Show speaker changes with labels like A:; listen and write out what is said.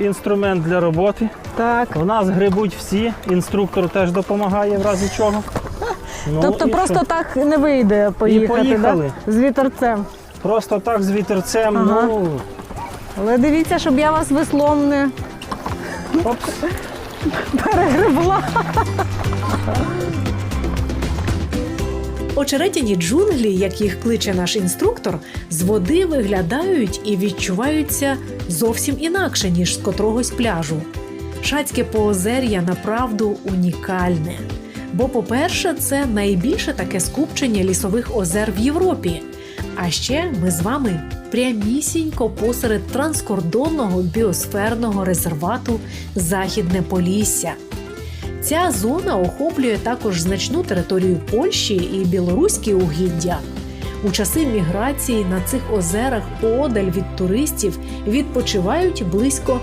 A: інструмент для роботи.
B: Так.
A: У нас грибуть всі, інструктор теж допомагає в разі чого. Ну,
B: тобто
A: і
B: просто
A: що?
B: так не вийде поїхати,
A: поїхали.
B: Да? з вітерцем.
A: Просто так з вітерцем,
B: Ага.
A: ну
B: Але дивіться, щоб я вас веслом не
A: опс.
B: перегребла.
C: Очеретяні джунглі, як їх кличе наш інструктор, з води виглядають і відчуваються зовсім інакше, ніж з котрогось пляжу. Шацьке поозер'я направду унікальне. Бо, по-перше, це найбільше таке скупчення лісових озер в Європі. А ще ми з вами прямісінько посеред транскордонного біосферного резервату Західне Полісся. Ця зона охоплює також значну територію Польщі і білоруські угіддя. У часи міграції на цих озерах подаль від туристів відпочивають близько